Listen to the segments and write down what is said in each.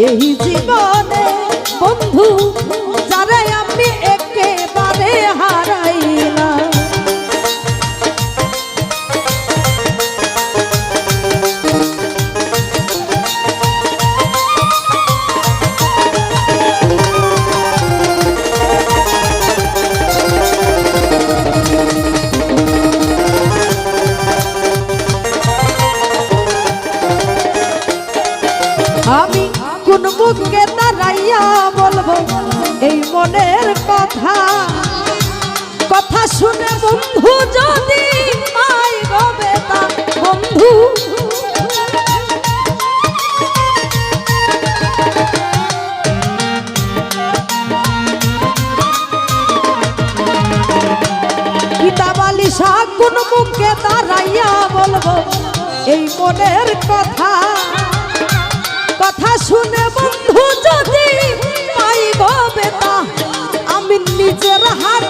এই জীবনে বন্ধু কোন মুখে দাঁড়াইয়া বলব, এই মনের কথা। কথা শুনে বন্ধু যদি পাইব বেতা, আমি নিজের হাতে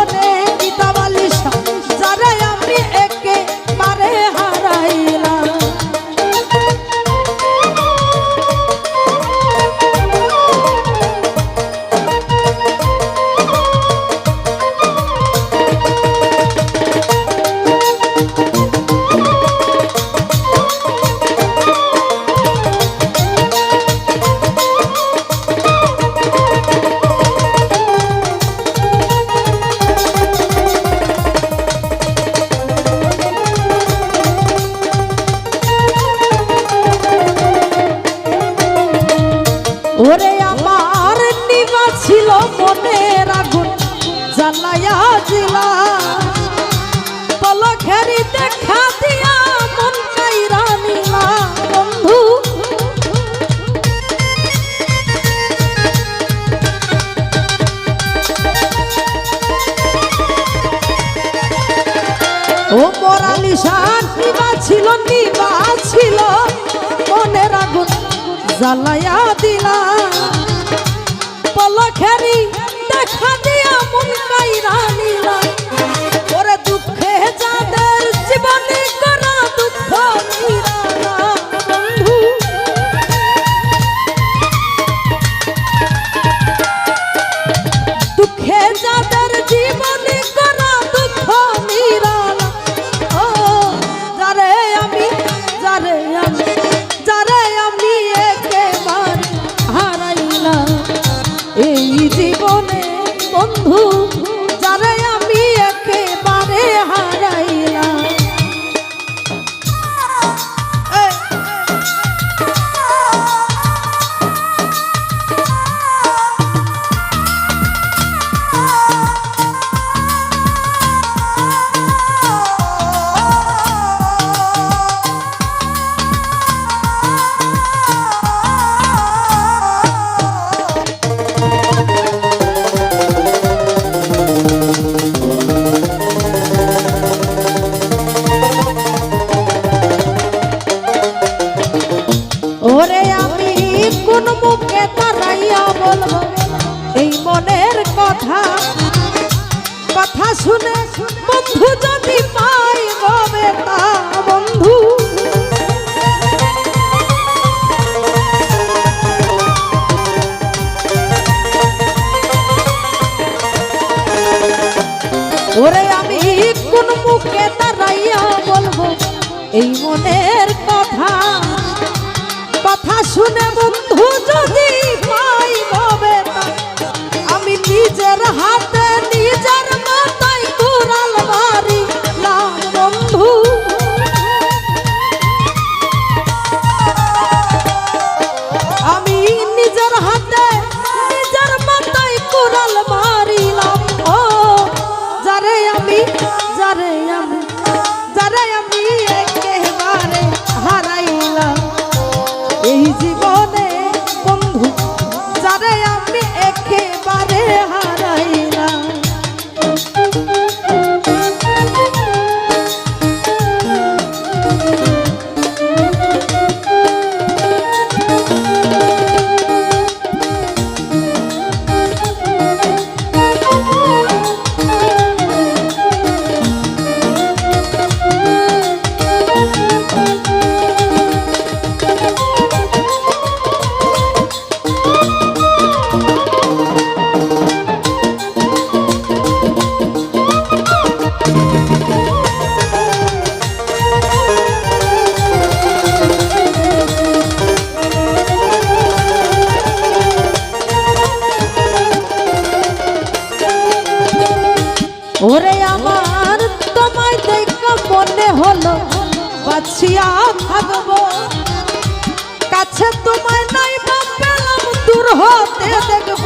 জ্বালায়া জিলা পলখেরি দেখা দিয়া মন বন্ধু। ও মোরালি নিবা ছিল নিবা ছিল। মনের আগুন জ্বালায়া দিলা। পলখেরি দেখা দিয়া জীবনে করা দুঃখ বন্ধু এই মনের কথা কথা শুনে বন্ধু যদি পাই গবে তা বন্ধু। ওরে আমি কোন মুখে দাঁড়াইয়া বলব, এই মনের কথা কথা শুনে বন্ধু যদি ওরে আমার, তোমায় দেখ মনে হলো, বাছিয়া ভাগব কাছে তোমায় নাই পেলাম, দূর হতে দেখব।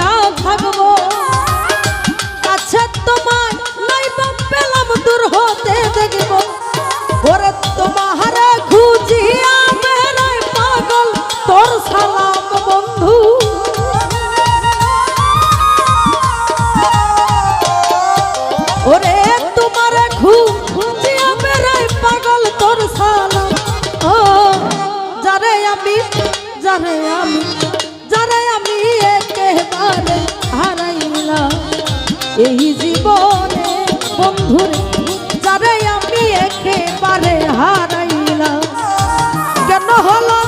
বাঁচিয়া থাকব কাছে তোমার নাই পেলাম, দূর হতে দেখব। ওরে তোমার খুঁজিয়া বেড়াই পাগল, তোর সালাম বন্ধু। ওরে তোমার খুঁজিয়া বেড়াই পাগল, তোর সালাম। ও, যারে আমি যারে আমি। এই জীবনে বন্ধুর যারে আমি একেবারে হারাইলাম। কেন হলো